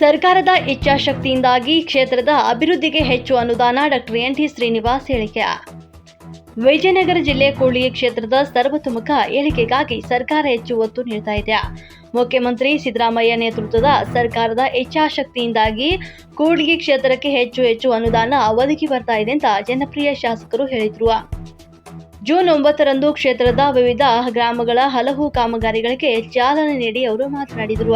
ಸರ್ಕಾರದ ಇಚ್ಛಾಶಕ್ತಿಯಿಂದಾಗಿ ಕ್ಷೇತ್ರದ ಅಭಿವೃದ್ಧಿಗೆ ಹೆಚ್ಚು ಅನುದಾನ ಡಾಕ್ಟರ್ ಎನ್ ಟಿ ಶ್ರೀನಿವಾಸ್ ಹೇಳಿಕೆ. ವಿಜಯನಗರ ಜಿಲ್ಲೆ ಕೂಡ್ಲಿಗಿ ಕ್ಷೇತ್ರದ ಸರ್ವತೋಮುಖ ಏಳಿಗೆಗಾಗಿ ಸರ್ಕಾರ ಹೆಚ್ಚು ಒತ್ತು ನೀಡ್ತಾ ಇದೆ. ಮುಖ್ಯಮಂತ್ರಿ ಸಿದ್ದರಾಮಯ್ಯ ನೇತೃತ್ವದ ಸರ್ಕಾರದ ಇಚ್ಛಾಶಕ್ತಿಯಿಂದಾಗಿ ಕೂಡ್ಲಿಗೆ ಕ್ಷೇತ್ರಕ್ಕೆ ಹೆಚ್ಚು ಹೆಚ್ಚು ಅನುದಾನ ಒದಗಿ ಬರ್ತಾ ಇದೆ ಅಂತ ಜನಪ್ರಿಯ ಶಾಸಕರು ಹೇಳಿದರು. ಜೂನ್ ಒಂಬತ್ತರಂದು ಕ್ಷೇತ್ರದ ವಿವಿಧ ಗ್ರಾಮಗಳ ಹಲವು ಕಾಮಗಾರಿಗಳಿಗೆ ಚಾಲನೆ ನೀಡಿ ಅವರು ಮಾತನಾಡಿದರು.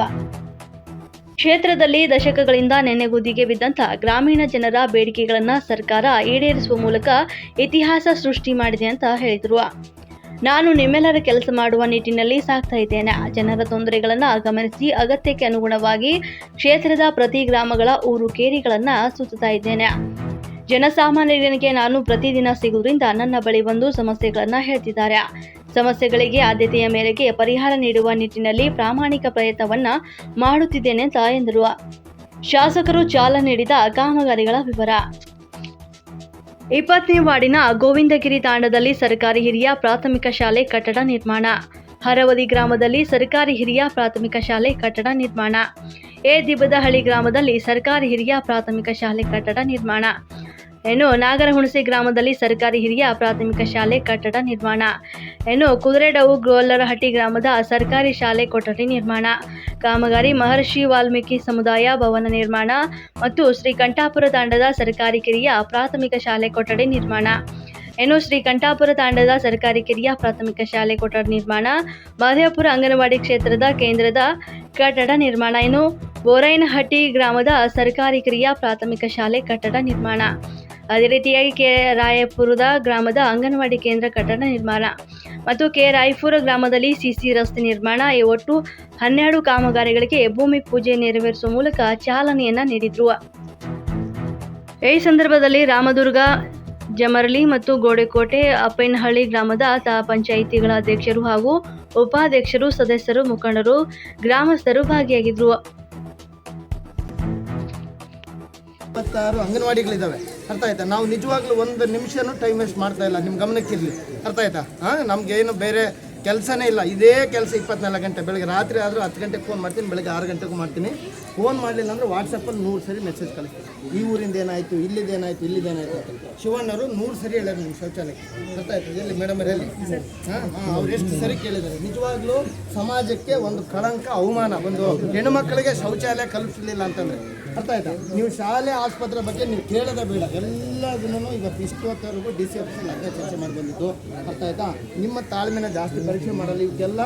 ಕ್ಷೇತ್ರದಲ್ಲಿ ದಶಕಗಳಿಂದ ನೆನೆಗುದಿಗೆ ಬಿದ್ದಂಥ ಗ್ರಾಮೀಣ ಜನರ ಬೇಡಿಕೆಗಳನ್ನು ಸರ್ಕಾರ ಈಡೇರಿಸುವ ಮೂಲಕ ಇತಿಹಾಸ ಸೃಷ್ಟಿ ಮಾಡಿದೆ ಅಂತ ಹೇಳಿದರು. ನಾನು ನಿಮ್ಮೆಲ್ಲರ ಕೆಲಸ ಮಾಡುವ ನಿಟ್ಟಿನಲ್ಲಿ ಸಾಕ್ತಾ ಇದ್ದೇನೆ. ಜನರ ತೊಂದರೆಗಳನ್ನು ಗಮನಿಸಿ ಅಗತ್ಯಕ್ಕೆ ಅನುಗುಣವಾಗಿ ಕ್ಷೇತ್ರದ ಪ್ರತಿ ಗ್ರಾಮಗಳ ಊರು ಕೇರಿಗಳನ್ನು ಸುತ್ತಾ ಇದ್ದೇನೆ. ಜನಸಾಮಾನ್ಯರಿಗೆ ನಾನು ಪ್ರತಿದಿನ ಸಿಗುವುದರಿಂದ ನನ್ನ ಬಳಿ ಬಂದು ಸಮಸ್ಯೆಗಳನ್ನು ಹೇಳ್ತಿದ್ದಾರೆ. ಸಮಸ್ಯೆಗಳಿಗೆ ಆದ್ಯತೆಯ ಮೇರೆಗೆ ಪರಿಹಾರ ನೀಡುವ ನಿಟ್ಟಿನಲ್ಲಿ ಪ್ರಾಮಾಣಿಕ ಪ್ರಯತ್ನವನ್ನ ಮಾಡುತ್ತಿದ್ದೇನೆ ಎಂದರು. ಶಾಸಕರು ಚಾಲನೆ ನೀಡಿದ ಕಾಮಗಾರಿಗಳ ವಿವರ. ಇಪ್ಪತ್ತನೇ ವಾರ್ಡಿನ ಗೋವಿಂದಗಿರಿ ತಾಂಡದಲ್ಲಿ ಸರ್ಕಾರಿ ಹಿರಿಯ ಪ್ರಾಥಮಿಕ ಶಾಲೆ ಕಟ್ಟಡ ನಿರ್ಮಾಣ. ಹರವದಿ ಗ್ರಾಮದಲ್ಲಿ ಸರ್ಕಾರಿ ಹಿರಿಯ ಪ್ರಾಥಮಿಕ ಶಾಲೆ ಕಟ್ಟಡ ನಿರ್ಮಾಣ. ಎ. ದಿಬ್ಬದಹಳ್ಳಿ ಗ್ರಾಮದಲ್ಲಿ ಸರ್ಕಾರಿ ಹಿರಿಯ ಪ್ರಾಥಮಿಕ ಶಾಲೆ ಕಟ್ಟಡ ನಿರ್ಮಾಣ. ಇನ್ನು ನಾಗರಹುಣಸೆ ಗ್ರಾಮದಲ್ಲಿ ಸರ್ಕಾರಿ ಹಿರಿಯ ಪ್ರಾಥಮಿಕ ಶಾಲೆ ಕಟ್ಟಡ ನಿರ್ಮಾಣ. ಏನು, ಕುದುರೆಡವು ಗೋಲ್ಲರಹಟ್ಟಿ ಗ್ರಾಮದ ಸರ್ಕಾರಿ ಶಾಲೆ ಕೊಠಡಿ ನಿರ್ಮಾಣ. ಕಾಮಗಾರಿ, ಮಹರ್ಷಿ ವಾಲ್ಮೀಕಿ ಸಮುದಾಯ ಭವನ ನಿರ್ಮಾಣ ಮತ್ತು ಶ್ರೀ ಕಂಠಾಪುರ ತಾಂಡದ ಸರ್ಕಾರಿ ಕಿರಿಯ ಪ್ರಾಥಮಿಕ ಶಾಲೆ ಕೊಠಡಿ ನಿರ್ಮಾಣ. ಏನು ಶ್ರೀ ಕಂಠಾಪುರ ತಾಂಡದ ಸರ್ಕಾರಿ ಕಿರಿಯ ಪ್ರಾಥಮಿಕ ಶಾಲೆ ಕೊಠಡಿ ನಿರ್ಮಾಣ. ಮಾದೇವಪುರ ಅಂಗನವಾಡಿ ಕ್ಷೇತ್ರದ ಕೇಂದ್ರದ ಕಟ್ಟಡ ನಿರ್ಮಾಣ. ಏನು ಬೋರೈನಹಟ್ಟಿ ಗ್ರಾಮದ ಸರ್ಕಾರಿ ಕಿರಿಯ ಪ್ರಾಥಮಿಕ ಶಾಲೆ ಕಟ್ಟಡ ನಿರ್ಮಾಣ. ಅದೇ ರೀತಿಯಾಗಿ ಕೆ ರಾಯಪುರದ ಗ್ರಾಮದ ಅಂಗನವಾಡಿ ಕೇಂದ್ರ ಕಟ್ಟಡ ನಿರ್ಮಾಣ. ಮತ್ತು ಕೆ ರಾಯಪುರ ಗ್ರಾಮದಲ್ಲಿ ಸಿಸಿ ರಸ್ತೆ ನಿರ್ಮಾಣ, ಈ ಒಟ್ಟು ಹನ್ನೆರಡು ಕಾಮಗಾರಿಗಳಿಗೆ ಭೂಮಿ ಪೂಜೆ ನೆರವೇರಿಸುವ ಮೂಲಕ ಚಾಲನೆಯನ್ನ ನೀಡಿದ್ರು. ಈ ಸಂದರ್ಭದಲ್ಲಿ ರಾಮದುರ್ಗ, ಜಮರಲಿ ಮತ್ತು ಗೋಡೆಕೋಟೆ, ಅಪ್ಪೇನಹಳ್ಳಿ ಗ್ರಾಮದ ತಾ ಪಂಚಾಯಿತಿಗಳ ಅಧ್ಯಕ್ಷರು ಹಾಗೂ ಉಪಾಧ್ಯಕ್ಷರು, ಸದಸ್ಯರು, ಮುಖಂಡರು, ಗ್ರಾಮಸ್ಥರು ಭಾಗಿಯಾಗಿದ್ರು. ಇಪ್ಪತ್ತಾರು ಅಂಗನವಾಡಿಗಳಿದ್ದಾವೆ ಅರ್ಥ ಆಯ್ತಾ? ನಾವು ನಿಜವಾಗ್ಲೂ ಒಂದು ನಿಮಿಷನೂ ಟೈಮ್ ವೇಸ್ಟ್ ಮಾಡ್ತಾ ಇಲ್ಲ. ನಿಮ್ಮ ಗಮನಕ್ಕಿರಲಿ ಅರ್ಥ ಆಯ್ತಾ? ಹಾಂ ನಮಗೇನು ಬೇರೆ ಕೆಲಸನೇ ಇಲ್ಲ. ಇದೇ ಕೆಲಸ ಇಪ್ಪತ್ನಾಲ್ಕು ಗಂಟೆ. ಬೆಳಗ್ಗೆ ರಾತ್ರಿ ಆದರೂ ಹತ್ತು ಗಂಟೆಗೆ ಫೋನ್ ಮಾಡ್ತೀನಿ, ಬೆಳಗ್ಗೆ ಆರು ಗಂಟೆಗೂ ಮಾಡ್ತೀನಿ. ಫೋನ್ ಮಾಡಲಿಲ್ಲ ಅಂದರೆ ವಾಟ್ಸಪ್ಪಲ್ಲಿ ನೂರು ಸರಿ ಮೆಸೇಜ್ ಕಳಿಸ್ತೀನಿ ಈ ಊರಿಂದ ಏನಾಯಿತು ಇಲ್ಲಿದ್ದೇನಾಯಿತು ಇಲ್ಲಿದ್ದೇನಾಯಿತು ಶಿವಣ್ಣವರು ನೂರು ಸರಿ ಹೇಳ್ಯಾರ ನಿಮ್ಮ ಶೌಚಾಲಯಕ್ಕೆ. ಗೊತ್ತಾಯ್ತು? ಎಲ್ಲಿ ಮೇಡಮ್ ಎಲ್ಲಿ? ಹಾಂ ಅವ್ರು ಎಷ್ಟು ಸರಿ ಕೇಳಿದ್ದಾರೆ. ನಿಜವಾಗ್ಲೂ ಸಮಾಜಕ್ಕೆ ಒಂದು ಕಳಂಕ, ಅವಮಾನ. ಒಂದು ಹೆಣ್ಣುಮಕ್ಕಳಿಗೆ ಶೌಚಾಲಯ ಕಲ್ಪಿಸಲಿಲ್ಲ ಅಂತಂದರೆ. ಅರ್ಥ ಆಯ್ತಾ? ನೀವು ಶಾಲೆ, ಆಸ್ಪತ್ರೆ ಬಗ್ಗೆ ನೀವು ಕೇಳೋದೇ ಬೇಡ. ಎಲ್ಲದನ್ನು ಈಗ ಇಷ್ಟೊತ್ತವರೆಗೂ ಡಿ ಸಿ ಆಫೀಸಲ್ಲಿ ಅಧ್ಯಕ್ಷ ಚರ್ಚೆ ಮಾಡಿ ಬಂದಿದ್ದು. ಅರ್ಥ ಆಯ್ತಾ? ನಿಮ್ಮ ತಾಳ್ಮೆನ ಜಾಸ್ತಿ ಪರೀಕ್ಷೆ ಮಾಡಲ್ಲ ಇವಕ್ಕೆಲ್ಲ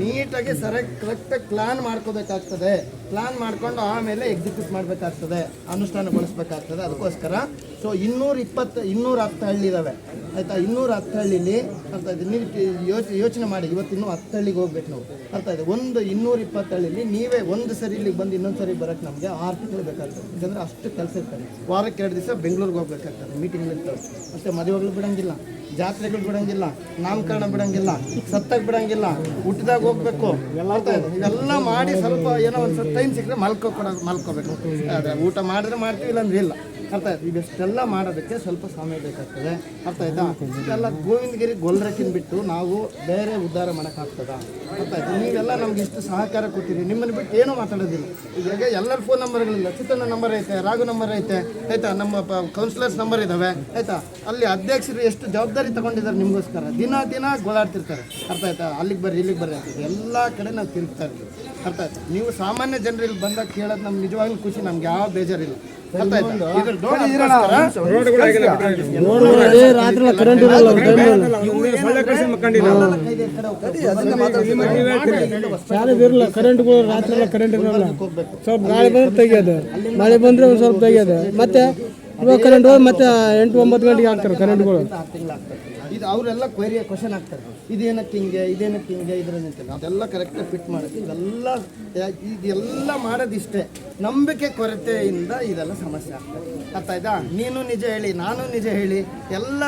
ನೀಟಾಗಿ ಸರಿಯಾಗಿ ಕರೆಕ್ಟಾಗಿ ಪ್ಲಾನ್ ಮಾಡ್ಕೋಬೇಕಾಗ್ತದೆ. ಪ್ಲಾನ್ ಮಾಡ್ಕೊಂಡು ಆಮೇಲೆ ಎಕ್ಸಿಕ್ಯೂಟ್ ಮಾಡಬೇಕಾಗ್ತದೆ. ಅನುಷ್ಠಾನಗೊಳಿಸ್ಬೇಕಾಗ್ತದೆ. ಅದಕ್ಕೋಸ್ಕರ. ಸೊ ಇನ್ನೂರ ಇಪ್ಪತ್ತು ಇನ್ನೂರ ಹತ್ತು ಹಳ್ಳಿ ಇದ್ದಾವೆ ಆಯಿತಾ, ಇನ್ನೂರು ಹತ್ತು ಹಳ್ಳಿಲಿ ಅರ್ಥ ಆಯ್ತು. ನೀವು ಯೋಚ ಯೋಚನೆ ಮಾಡಿ, ಇವತ್ತು ಇನ್ನೂ ಹತ್ತು ಹಳ್ಳಿಗೆ ಹೋಗ್ಬೇಕು ನಾವು. ಅರ್ಥ ಆಯ್ತು. ಒಂದು ಇನ್ನೂರ ಇಪ್ಪತ್ತು ಹಳ್ಳಿಲಿ ನೀವೇ ಒಂದು ಸರಿ ಇಲ್ಲಿಗೆ ಬಂದು ಇನ್ನೊಂದು ಸರಿ ಬರೋಕ್ಕೆ ನಮಗೆ ಆರು ತಿಂಗಳು ಬೇಕಾಗ್ತದೆ ಯಾಕಂದರೆ ಅಷ್ಟು ಕೆಲಸ ಇರ್ತಾರೆ ವಾರಕ್ಕೆ ಎರಡು ದಿವಸ ಬೆಂಗಳೂರಿಗೆ ಹೋಗ್ಬೇಕಾಗ್ತದೆ. ಮೀಟಿಂಗ್ ಇರ್ತವೆ ಮತ್ತು ಮದುವೆಗಳು ಬಿಡಂಗಿಲ್ಲ, ಜಾತ್ರೆಗಳು ಬಿಡೋಂಗಿಲ್ಲ, ನಾಮಕರಣ ಬಿಡಂಗಿಲ್ಲ, ಸತ್ತಾಗ ಬಿಡೋಂಗಿಲ್ಲ ಹುಟ್ಟಿದಾಗ ಹೋಗ್ಬೇಕು. ಅರ್ಥ ಇದೆ ಇವೆಲ್ಲ ಮಾಡಿ ಸ್ವಲ್ಪ ಏನೋ ಒಂದು ಸ್ವಲ್ಪ ಟೈಮ್ ಸಿಕ್ಕರೆ ಮಲ್ಕೋ ಕೊಡೋದು ಮಲ್ಕೋಬೇಕು ಊಟ ಮಾಡಿದ್ರೆ ಮಾಡ್ತೀವಿ ಇಲ್ಲಾಂದ್ರೆ ಇಲ್ಲ. ಅರ್ಥ ಆಯ್ತು. ಇವೆಷ್ಟೆಲ್ಲ ಮಾಡೋದಕ್ಕೆ ಸ್ವಲ್ಪ ಸಮಯ ಬೇಕಾಗ್ತದೆ. ಅರ್ಥ ಆಯ್ತಾ? ಇದೆಲ್ಲ ಗೋವಿಂದಗಿರಿ ಗೊಲ್ರಕ್ಕಿನ ಬಿಟ್ಟು ನಾವು ಬೇರೆ ಉದ್ಧಾರ ಮಾಡೋಕ್ಕಾಗ್ತದ ಅರ್ಥ ಆಯ್ತು? ನೀವೆಲ್ಲ ನಮ್ಗೆ ಇಷ್ಟು ಸಹಕಾರ ಕೊಟ್ಟಿರಿ. ನಿಮ್ಮನ್ನು ಬಿಟ್ಟು ಏನೂ ಮಾತಾಡೋದಿಲ್ಲ. ಈಗ ಎಲ್ಲರ ಫೋನ್ ನಂಬರ್ಗಳಿಲ್ಲ ಚಿತ್ತನ ನಂಬರ್ ಐತೆ, ರಾಘು ನಂಬರ್ ಐತೆ, ಆಯ್ತಾ? ನಮ್ಮ ಕೌನ್ಸಿಲರ್ಸ್ ನಂಬರ್ ಇದ್ದಾವೆ ಆಯ್ತಾ? ಅಲ್ಲಿ ಅಧ್ಯಕ್ಷರು ಎಷ್ಟು ಜವಾಬ್ದಾರಿ ತಗೊಂಡಿದ್ದಾರೆ ನಿಮಗೋಸ್ಕರ? ದಿನ ದಿನ ಗೋಳಾಡ್ತಿರ್ತಾರೆ. ಅರ್ಥ ಆಯ್ತಾ? ಅಲ್ಲಿಗೆ ಬರ್ರಿ, ಇಲ್ಲಿಗೆ ಬರ್ರಿ ಅಂತ ಎಲ್ಲ ಕಡೆ ನಾವು ತಿರುಗ್ತಾ ಇರ್ತೀವಿ ಅರ್ಥ ಆಯ್ತಾ? ನೀವು ಸಾಮಾನ್ಯ ಜನರು ಇಲ್ಲಿ ಬಂದಾಗ ಕೇಳೋದು ನಮ್ಗೆ ನಿಜವಾಗ್ಲೂ ಖುಷಿ. ನಮ್ಗೆ ಯಾವ ಬೇಜಾರಿಲ್ಲ. ರಾತ್ರಿ ಕರೆಂಟ್ ಇರಲ್ಲ ರಾತ್ರಿ ಎಲ್ಲ ಕರೆಂಟ್ ಇರಲ್ಲ. ಸ್ವಲ್ಪ ಗಾಳಿ ಬಂದ್ರೆ ತೆಗಿಯೋದು. ಮಳೆ ಬಂದ್ರೆ ಒಂದು ಸ್ವಲ್ಪ ತೆಗಿಯೋದು. ಮತ್ತೆ ಇವಾಗ ಕರೆಂಟ್ ಮತ್ತೆ ಎಂಟು ಒಂಬತ್ತು ಗಂಟೆಗೆ ಹಾಕ್ತಾರೆ ಕರೆಂಟ್ಗಳು ಇದು ಅವರೆಲ್ಲ ಕ್ವೈರಿಯ ಕ್ವಶನ್ ಆಗ್ತಾರೆ ಇದೇನಕ್ಕೆ ಹಿಂಗೆ ಇದೇನಕ್ಕೆ ಹಿಂಗೆ ಇದ್ರಂತಿಲ್ಲ ಅದೆಲ್ಲ ಕರೆಕ್ಟಾಗಿ ಫಿಟ್ ಮಾಡೋದು ಇದೆಲ್ಲ ಇದೆಲ್ಲ ಮಾಡೋದಿಷ್ಟೇ. ನಂಬಿಕೆ ಕೊರತೆಯಿಂದ ಇದೆಲ್ಲ ಸಮಸ್ಯೆ ಆಗ್ತದೆ. ಅರ್ಥ ಆಯ್ತಾ ನೀನು ನಿಜ ಹೇಳಿ, ನಾನು ನಿಜ ಹೇಳಿ, ಎಲ್ಲ